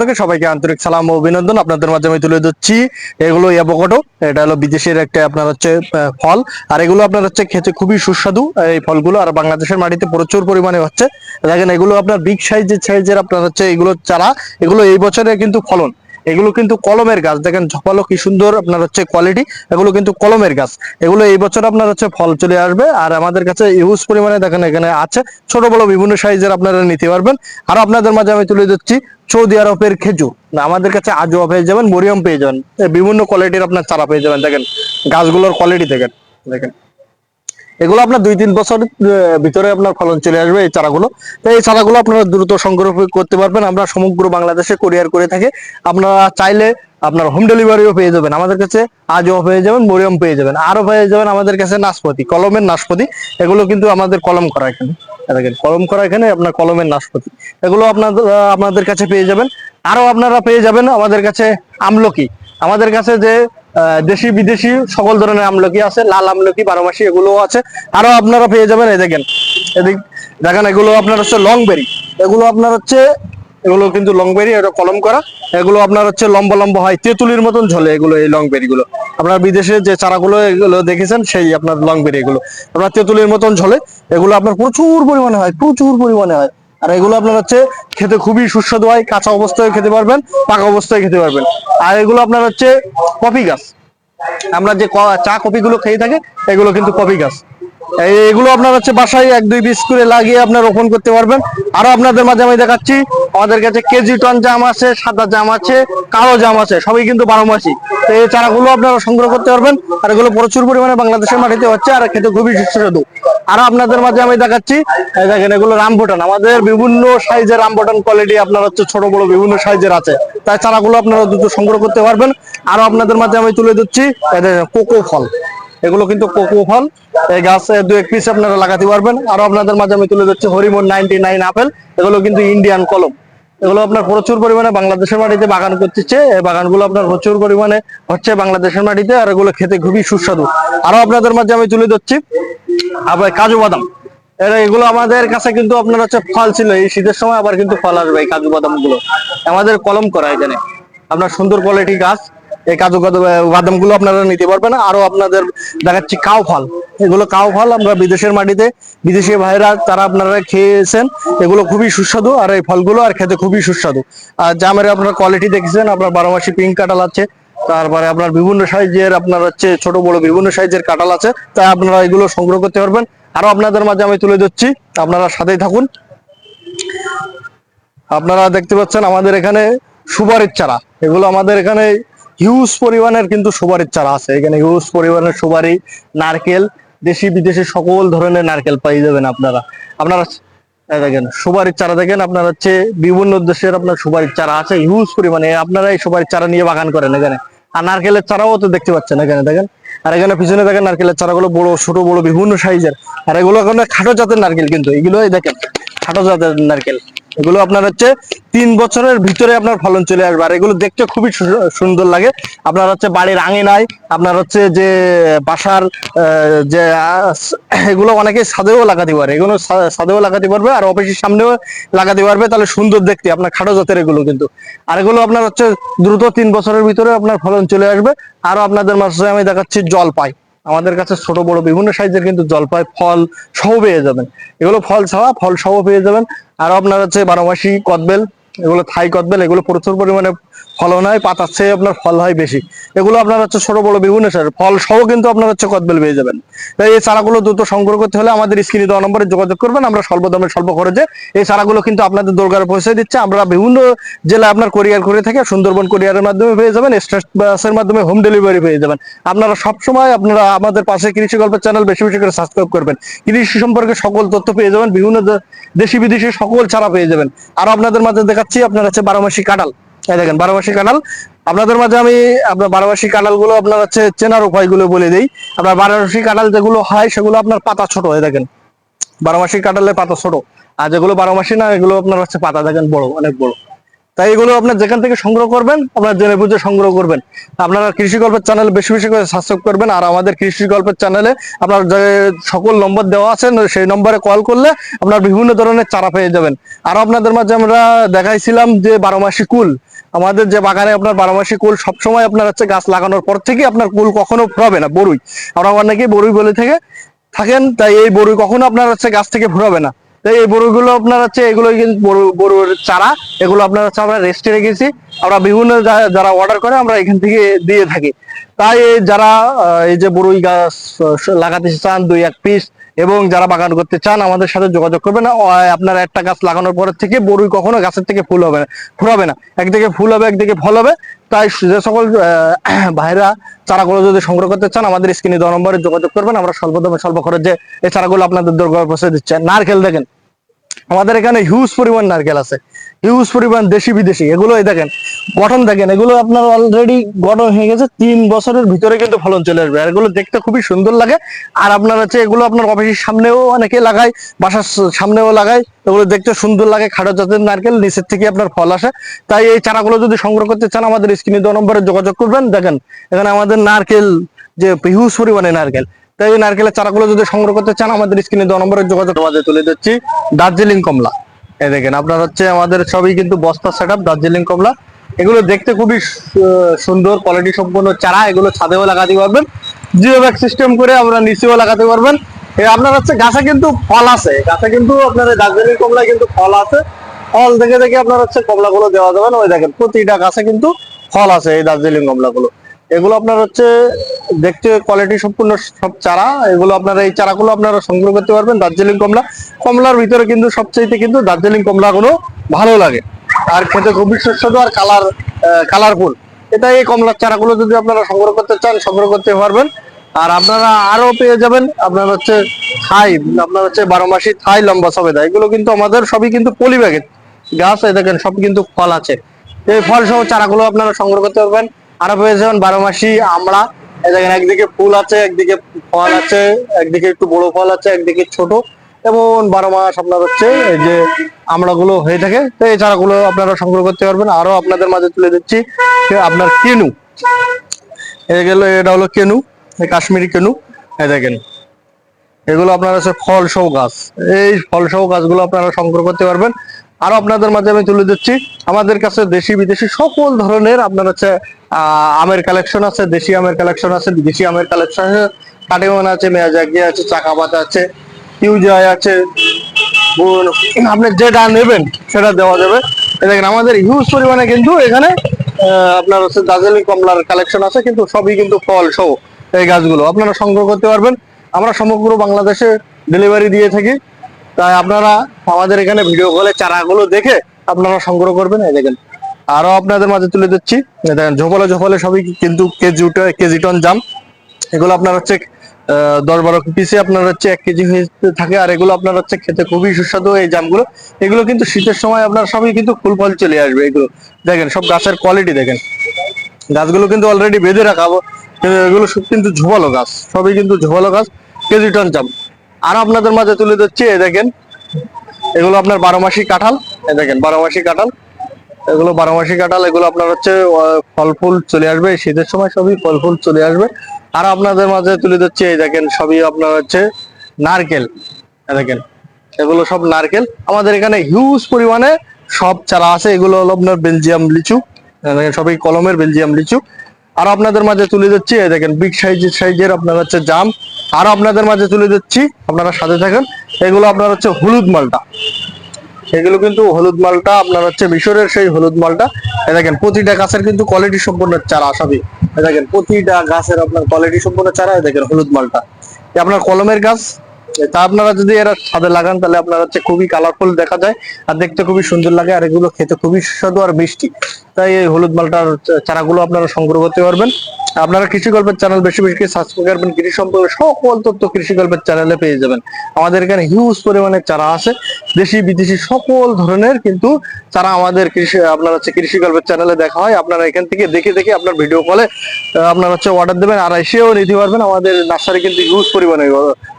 থেকে সবাইকে আন্তরিক সালাম ও অভিনন্দন। আপনাদের মাঝে আমি তুলে দিচ্ছি এগুলো অ্যাভোকাডো এটা হলো বিদেশের একটা আপনার হচ্ছে ফল। আর এগুলো আপনার হচ্ছে খেতে খুবই সুস্বাদু এই ফলগুলো। আর বাংলাদেশের মাটিতে প্রচুর পরিমাণে হচ্ছে, দেখেন এগুলো আপনার বিগ সাইজের সাইজের আপনার হচ্ছে এগুলো চারা, এগুলো এই বছরে কিন্তু ফলন। এগুলো কিন্তু কলমের গাছ, দেখেন ঝপালো কি সুন্দর আপনার হচ্ছে কোয়ালিটি এগুলো কিন্তু কলমের গাছ। এগুলো এই বছর আপনার হচ্ছে ফল চলে আসবে। আর আমাদের কাছে ইউজ পরিমাণে, দেখেন এখানে আছে, ছোট বড় বিভিন্ন সাইজের আপনারা নিতে পারবেন। আর আপনাদের মাঝে আমি তুলে দিচ্ছি সৌদি আরবের খেজুর। আমাদের কাছে আজও পেয়ে যাবেন মরিয়ম পেয়ে যাবেন। বিভিন্ন কোয়ালিটির আপনার চারা পেয়ে যাবেন। দেখেন, গাছগুলোর কোয়ালিটি দেখেন দেখেন। এগুলো আপনার দুই তিন বছর ভিতরে আপনার ফলন চলে আসবে এই চারাগুলো। তো এই চারাগুলো আপনারা দ্রুত সংগ্রহ করতে পারবেন। আমরা সমগ্র বাংলাদেশে কোরিয়ার করে থাকি। আপনারা চাইলে আপনার হোম ডেলিভারিও পেয়ে যাবেন। আমাদের কাছে আজও পেয়ে যাবেন মরিয়ম পেয়ে যাবেন। আরও পেয়ে যাবেন আমাদের কাছে নাশপাতি, কলমের নাশপাতি। এগুলো কিন্তু আমাদের কলম করা এখানে। দেখেন, কলম করা এখানে আপনার কলমের নাশপাতি। এগুলো আপনাদের আপনাদের কাছে পেয়ে যাবেন। আরও আপনারা পেয়ে যাবেন আমাদের কাছে আমলকি। আমাদের কাছে যে দেশি বিদেশি সকল ধরনের আমলকি আছে, লাল আমলকি, বারোমাসি, এগুলোও আছে। আরও আপনারা পেয়ে যাবেন, এই দেখেন। এদিক দেখেন, এগুলো আপনার হচ্ছে লং বেরি এগুলো আপনার হচ্ছে এগুলো কিন্তু লং বেরি এটা কলম করা। এগুলো আপনার হচ্ছে লম্বা লম্বা হয়, তেঁতুলির মতন ঝলে এগুলো এই লং বেরি গুলো। আপনার বিদেশে যে চারাগুলো এগুলো দেখেছেন, সেই আপনার লং বেরি এগুলো। আপনার তেঁতুলির মতন ঝলে, এগুলো আপনার প্রচুর পরিমাণে হয়, প্রচুর পরিমাণে হয়। আর এগুলো আপনার হচ্ছে খেতে খুবই সুস্বাদু হয়, কাঁচা অবস্থায় খেতে পারবেন, পাকা অবস্থায় খেতে পারবেন। আর এগুলো আপনার হচ্ছে কফি গাছ। আমরা যে চা কফি গুলো খেয়ে থাকি, এগুলো কিন্তু কফি গাছ। এগুলো আপনার হচ্ছে বাসায় এক, দুই পিস করে লাগিয়ে আপনার রোপণ করতে পারবেন। আরও আপনাদের মাঝে আমি দেখাচ্ছি, আমাদের কাছে কেজি টন জাম আছে, সাদা জাম আছে, কালো জাম আছে, সবই কিন্তু বারো মাসি তো এই চারাগুলো আপনারা সংগ্রহ করতে পারবেন। আর এগুলো প্রচুর পরিমাণে বাংলাদেশের মাটিতে হচ্ছে, আর খেতে খুবই সুস্বাদু। আরও আপনাদের মাঝে আমি দেখাচ্ছি দেখেন এগুলো রামবুটান আমাদের বিভিন্ন সাইজের রামবুটান কোয়ালিটি আপনার হচ্ছে ছোট, বড় বিভিন্ন সাইজের আছে। তাই চারাগুলো আপনারা দ্রুত সংগ্রহ করতে পারবেন। আরও আপনাদের মাঝে আমি তুলে দিচ্ছি কোকো ফল। এগুলো কিন্তু কোকো ফল। এই গাছ দু এক পিস আপনারা লাগাতে পারবেন। আরও আপনাদের মাঝে আমি তুলে দিচ্ছি হরিমন নাইনটি নাইন আপেল। এগুলো কিন্তু ইন্ডিয়ান কলম। এগুলো আপনার প্রচুর পরিমাণে বাংলাদেশের মাটিতে বাগান করতেছে। এই বাগানগুলো আপনার প্রচুর পরিমাণে হচ্ছে বাংলাদেশের মাটিতে আর এগুলো খেতে খুবই সুস্বাদু। আরও আপনাদের মাঝে আমি তুলে দিচ্ছি আবার কাজু বাদাম। এগুলো আমাদের কাছে কিন্তু আপনার হচ্ছে ফল ছিল। এই শীতের সময় আবার কিন্তু ফল আসবে এই কাজু বাদামগুলো আমাদের কলম করা এখানে। আপনার সুন্দর কোয়ালিটি গাছ। এই কাজু বাদামগুলো আপনারা নিতে পারবেন। আরও আপনাদের দেখাচ্ছি কাউ ফল। এগুলো কাউ ফল আমরা বিদেশের মাটিতে, বিদেশি ভাইরা তারা আপনারা খেয়েছেন। এগুলো খুবই সুস্বাদু আর এই ফলগুলো আর খেতে খুবই সুস্বাদু। আর জামের আপনার কোয়ালিটি দেখেছেন, আপনার বারো মাসি পিঙ্ক কাঁঠাল আছে। তারপরে আপনার বিভিন্ন সাইজের আপনার হচ্ছে ছোট, বড় বিভিন্ন সাইজের কাঁঠাল আছে। তাই আপনারা এগুলো সংগ্রহ করতে পারবেন। আরও আপনাদের মাঝে আমি তুলে দিচ্ছি আপনারা সাথেই থাকুন। আপনারা দেখতে পাচ্ছেন আমাদের এখানে সুপারির চারা। এগুলো আমাদের এখানে হিউজ পরিমাণের কিন্তু সুপারির চারা আছে। এখানে হিউজ পরিমাণের সুপারি, নারকেল, দেশি বিদেশি সকল ধরনের নারকেল পাই যাবেন আপনারা। আপনারা দেখেন, সুপারির চারা দেখেন, আপনার হচ্ছে বিভিন্ন দেশের আপনার সুপারির চারা আছে হিউজ পরিমাণে। আপনারা এই সুপারির চারা নিয়ে বাগান করেন এখানে। আর নারকেলের চারাও তো দেখতে পাচ্ছেন এখানে, দেখেন। আর এখানে পিছনে দেখেন নারকেলের চারাগুলো বড়, ছোট, বড়, বিভিন্ন সাইজের আর এগুলো এখন খাটো জাতের নারকেল কিন্তু, এগুলোই দেখেন, খাটো জাতের নারকেল। এগুলো আপনার হচ্ছে তিন বছরের ভিতরে আপনার ফলন চলে আসবে। আর এগুলো দেখতে খুবই সুন্দর লাগে। আপনার হচ্ছে বাড়ির আঙিনায়, আপনার হচ্ছে যে বাসার যে এগুলো অনেকে সাদেও লাগাতে পারে। এগুলো সাদেও লাগাতে পারবে আর অফিসের সামনেও লাগাতে পারবে। তাহলে সুন্দর দেখতে, আপনার খাটো জাতের এগুলো কিন্তু। আর এগুলো আপনার হচ্ছে দ্রুত তিন বছরের ভিতরে আপনার ফলন চলে আসবে। আরও আপনাদের মাঝে আমি দেখাচ্ছি জলপাই। আমাদের কাছে ছোট, বড় বিভিন্ন সাইজের কিন্তু জলপাই ফল সহ পেয়ে যাবেন। এগুলো ফল ছাড়া ফল সহ পেয়ে যাবেন। আর আপনার হচ্ছে বারোমাসি কদবেল, এগুলো থাই কদবেল, এগুলো প্রচুর পরিমাণে ফলন হয় পাতার চেয়ে আপনার ফল হয় বেশি। এগুলো আপনার হচ্ছে ছোট, বড় বিভিন্ন সার ফল সহ কিন্তু আপনার হচ্ছে কদবেল পেয়ে যাবেন। তাই এই চারাগুলো দ্রুত সংগ্রহ করতে হলে আমাদের স্ক্রিনে দেওয়া নম্বরে যোগাযোগ করবেন, আমরা স্বল্প দামে, স্বল্প খরচে এই চারাগুলো কিন্তু আপনাদের দরকারে পৌঁছে দিচ্ছে। আমরা বিভিন্ন জেলায় আপনার কোরিয়ার করে থাকি সুন্দরবন কোরিয়ারের মাধ্যমে পেয়ে যাবেন স্টেট বাসের মাধ্যমে হোম ডেলিভারি পেয়ে যাবেন। আপনারা সবসময় আপনারা আমাদের পাশে কৃষি গল্পের চ্যানেল বেশি বেশি করে সাবস্ক্রাইব করবেন। কৃষি সম্পর্কে সকল তথ্য পেয়ে যাবেন, বিভিন্ন দেশি বিদেশি সকল ছাড়া পেয়ে যাবেন। আর আপনাদের মাঝে দেখাচ্ছি, আপনার হচ্ছে বারোমাসি কাঁঠাল। এই দেখেন, বারোবাসী কানাল আপনাদের মাঝে আমি, আপনার বারোবাসী কানালগুলো আপনার হচ্ছে চেনার উপায়গুলো বলে দিই। আপনার বারোবাসী কানাল যেগুলো হয়, সেগুলো আপনার পাতা ছোট হয়ে দেখেন। বারোমাসী কাটালে পাতা ছোট। আর যেগুলো বারো মাসি না, এগুলো আপনার হচ্ছে পাতা, দেখেন বড়, অনেক বড়। তাই এগুলো আপনার যেখান থেকে সংগ্রহ করবেন, আপনার জেনে বুঝে সংগ্রহ করবেন। আপনারা কৃষি গল্পের চ্যানেল বেশি বেশি করে সাবস্ক্রাইব করবেন, আর আমাদের কৃষি গল্পের চ্যানেলে আপনার যে সকল নম্বর দেওয়া আছে, সেই নম্বরে কল করলে আপনার বিভিন্ন ধরনের চারা পেয়ে যাবেন। আর আপনাদের মাঝে আমরা দেখাইছিলাম যে বারো মাসি কুল। আমাদের যে বাগানে আপনার বারো মাসি কুল সবসময় আপনার হচ্ছে গাছ লাগানোর পর থেকে আপনার কুল কখনো ফুরাবে না, বরুই। আমরা অনেকেই বরুই বলে থেকে, থাকেন, তাই এই বরুই কখনো আপনার হচ্ছে গাছ থেকে ফুরাবে না। তাই এই বড়গুলো আপনার হচ্ছে এগুলো কিন্তু বড় চারা। এগুলো আপনার হচ্ছে আমরা রেস্টে রেখেছি। আমরা বিভিন্ন যারা অর্ডার করে, আমরা এখান থেকে দিয়ে থাকি। তাই যারা এই যে বড়ই গাছ লাগাতে চান, দুই এক পিস এবং যারা বাগান করতে চান, আমাদের সাথে যোগাযোগ করবে না। আপনার একটা গাছ লাগানোর পর থেকে বড়ুই কখনো গাছের থেকে ফুল হবে না, ফুরাবে না। একদিকে ফুল হবে, একদিকে ফল হবে। তাই যে সকল ভাইরা চারাগুলো যদি সংগ্রহ করতে চান, আমাদের স্ক্রিনে দেওয়া নম্বরে যোগাযোগ করবেন। আমরা স্বল্প দামে স্বল্প খরচে এই চারাগুলো আপনাদের দরকার পৌঁছে দিচ্ছে। নারকেল দেখেন, আমাদের এখানে হিউজ পরিমাণ নারকেল আছে। হিউজ পরিমাণ দেশি বিদেশি, এগুলো দেখেন, গঠন দেখেন, এগুলো আপনার অলরেডি গঠন হয়ে গেছে, তিন বছরের ভিতরে কিন্তু ফলন চলে আসবে। আর এগুলো দেখতে খুবই সুন্দর লাগে। আর আপনার হচ্ছে এগুলো আপনার অফিসের সামনেও অনেকে লাগায়, বাসার সামনেও লাগায়, এগুলো দেখতে সুন্দর লাগে, খাটো জাতের নারকেল, নিচের থেকে আপনার ফল আসে। তাই এই চারাগুলো যদি সংগ্রহ করতে চান, আমাদের স্ক্রিনে দেওয়া নম্বরে যোগাযোগ করবেন। দেখেন, এখানে আমাদের নারকেল, যে হিউজ পরিমাণে নারকেল, তাই এই নারকেলের চারাগুলো যদি সংগ্রহ করতে চান, আমাদের স্ক্রিনে দেওয়া নম্বরে যোগাযোগ আমাদের তুলে দিচ্ছি, দার্জিলিং কমলা। এই দেখেন, আপনার হচ্ছে আমাদের সবই কিন্তু বস্তা সেট আপ দার্জিলিং কমলা। এগুলো দেখতে খুবই সুন্দর কোয়ালিটি সম্পন্ন চারা, এগুলো ছাদেও লাগাতে পারবেন। জিও ব্যাগ সিস্টেম করে আমরা নিচেও লাগাতে পারবেন। আপনার হচ্ছে গাছে কিন্তু ফল আছে। গাছে কিন্তু আপনার দার্জিলিং কমলা কিন্তু ফল আছে। ফল দেখে দেখে আপনার হচ্ছে কমলাগুলো দেওয়া যাবে না। ওই দেখেন, প্রতিটা গাছে কিন্তু ফল আছে এই দার্জিলিং কমলাগুলো। এগুলো আপনার হচ্ছে দেখতে কোয়ালিটি সম্পূর্ণ সব চারা। এগুলো আপনারা এই চারাগুলো আপনারা সংগ্রহ করতে পারবেন দার্জিলিং কমলা। কমলার ভিতরে কিন্তু সবচেয়ে কিন্তু দার্জিলিং কমলাগুলো ভালো লাগে। আর খেতে খুবই সুস্বাদু আর কালার কালারফুল এটা এই কমলার চারাগুলো যদি আপনারা সংগ্রহ করতে চান, সংগ্রহ করতে পারবেন। আর আপনারা আরও পেয়ে যাবেন আপনার হচ্ছে থাই, আপনার হচ্ছে বারো মাসি থাই, লম্বা সবেদা। এগুলো কিন্তু আমাদের সবই কিন্তু পলি ব্যাগের গাছ দেখেন, সব কিন্তু ফল আছে। এই ফল সহ চারাগুলো আপনারা সংগ্রহ করতে পারবেন। আরও পেয়ে যাবেন বারো মাসি এই দেখেন, একদিকে ফুল আছে, একদিকে ফল আছে, একদিকে একটু বড় ফল আছে, একদিকে ছোট। এবং বারো মাস আপনার হচ্ছে এই যে আমড়াগুলো হয়ে থাকে। তো এই চারাগুলো আপনারা সংগ্রহ করতে পারবেন। আরও আপনাদের মাঝে তুলে দিচ্ছি আপনার কেনু। এই গেল, এটা হলো কেনু কাশ্মীরি কেনু। এই দেখেন, এগুলো আপনার হচ্ছে ফল সহ গাছ। এই ফল সহ গাছগুলো আপনারা সংগ্রহ করতে পারবেন। আরও আপনাদের মাঝে আমি তুলে দিচ্ছি আমাদের কাছে দেশি, বিদেশি সকল ধরনের আপনার হচ্ছে আমের কালেকশন আছে, দেশি আমের কালেকশন আছে, বিদেশি আমের কালেকশন আছে। কাটিমন আছে মেয়াজাকি আছে চাকাপাত আছে ইউজাই আছে। আপনি যেটা নেবেন, সেটা দেওয়া যাবে। দেখেন, আমাদের হিউজ পরিমাণে কিন্তু এখানে আপনার হচ্ছে দার্জিলিং কমলার কালেকশন আছে, কিন্তু সবই কিন্তু ফল সহ এই গাছগুলো। আপনারা সংগ্রহ করতে পারবেন। আমরা সমগ্র বাংলাদেশে ডেলিভারি দিয়ে থাকি। তাই আপনারা আমাদের এখানে ভিডিও কলে চারাগুলো দেখে আপনারা সংগ্রহ করবেন, এই দেখেন। আরও আপনাদের মাঝে তুলে দিচ্ছি দেখেন, ঝোপালে ঝোপালে সবই কিন্তু কেজি কেজি টন জাম। এগুলো আপনার হচ্ছে দশ বারো পিসে আপনার হচ্ছে এক কেজি হয়ে থাকে, আর এগুলো আপনার হচ্ছে খেতে খুবই সুস্বাদু এই জামগুলো। এগুলো কিন্তু শীতের সময় আপনার সবই কিন্তু ফুল ফল চলে আসবে এগুলো। দেখেন, সব গাছের কোয়ালিটি দেখেন। গাছগুলো কিন্তু অলরেডি বেঁধে রাখা কিন্তু এগুলো সব কিন্তু ঝোপালো গাছ। সবই কিন্তু ঝোপালো গাছ, কেজি টন জাম। আর আপনাদের মাঝে তুলে দিচ্ছি দেখেন। এগুলো আপনার বারো মাসি কাঁঠাল। দেখেন, বারো মাসি কাঁঠাল। এগুলো বারো মাসি কাঁঠাল, এগুলো আপনার হচ্ছে ফল ফুল চলে আসবে। শীতের সময় সবই ফল ফুল চলে আসবে। আর আপনাদের মাঝে তুলে দিচ্ছি এই দেখেন, সবই আপনার হচ্ছে নারকেল। দেখেন, এগুলো সব নারকেল। আমাদের এখানে হিউজ পরিমাণে সব চারা আছে। এগুলো হলো আপনার বেলজিয়াম লিচু। সবই কলমের বেলজিয়াম লিচু। আর আপনাদের মাঝে তুলে দিচ্ছি এই দেখেন বিগ সাইজের সাইজের আপনার হচ্ছে জাম। আর আপনাদের মাঝে তুলে দিচ্ছি আপনারা সাথে থাকেন, এগুলো আপনার হচ্ছে হলুদ মালটা। এগুলো কিন্তু হলুদ মালটা, আপনার হচ্ছে মিশরের সেই হলুদ মালটা। দেখেন, প্রতিটা গাছের কিন্তু কোয়ালিটি সম্পন্ন চারা এ দেখেন, প্রতিটা গাছের আপনার কোয়ালিটি সম্পন্ন চারা দেখেন, হলুদ মালটা। আপনার কলমের গাছ তা আপনারা যদি এরা ছাদে লাগান, তাহলে আপনার হচ্ছে খুবই কালারফুল দেখা যায় আর দেখতে খুবই সুন্দর লাগে আর এগুলো খেতে খুবই সুস্বাদু আর মিষ্টি। তাই এই হলুদ মালটার চারাগুলো আপনারা সংগ্রহ করতে পারবেন। আপনারা কৃষি গল্পের চ্যানেল বেশি বেশি সাবস্ক্রাইব করবেন, কৃষি সম্পর্কে সকল তথ্য কৃষি গল্পের চ্যানেলে পেয়ে যাবেন। আমাদের এখানে হিউজ পরিমাণে চারা আছে, দেশি বিদেশি সকল ধরনের কিন্তু চারা আমাদের কৃষি, আপনার হচ্ছে কৃষি গল্পের চ্যানেলে দেখা হয়। আপনারা এখান থেকে দেখে দেখে আপনার ভিডিও কলে আপনার হচ্ছে অর্ডার দেবেন আর এসেও নিতে পারবেন। আমাদের নার্সারি কিন্তু হিউজ পরিমাণে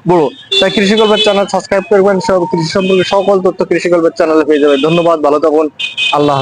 বড়- তাই কৃষি গল্পের চ্যানেল সাবস্ক্রাইব করবেন সব কৃষি সম্পর্কে সকল তথ্য কৃষি গল্পের চ্যানেলে পেয়ে যাবে ধন্যবাদ, ভালো থাকুন, আল্লাহ।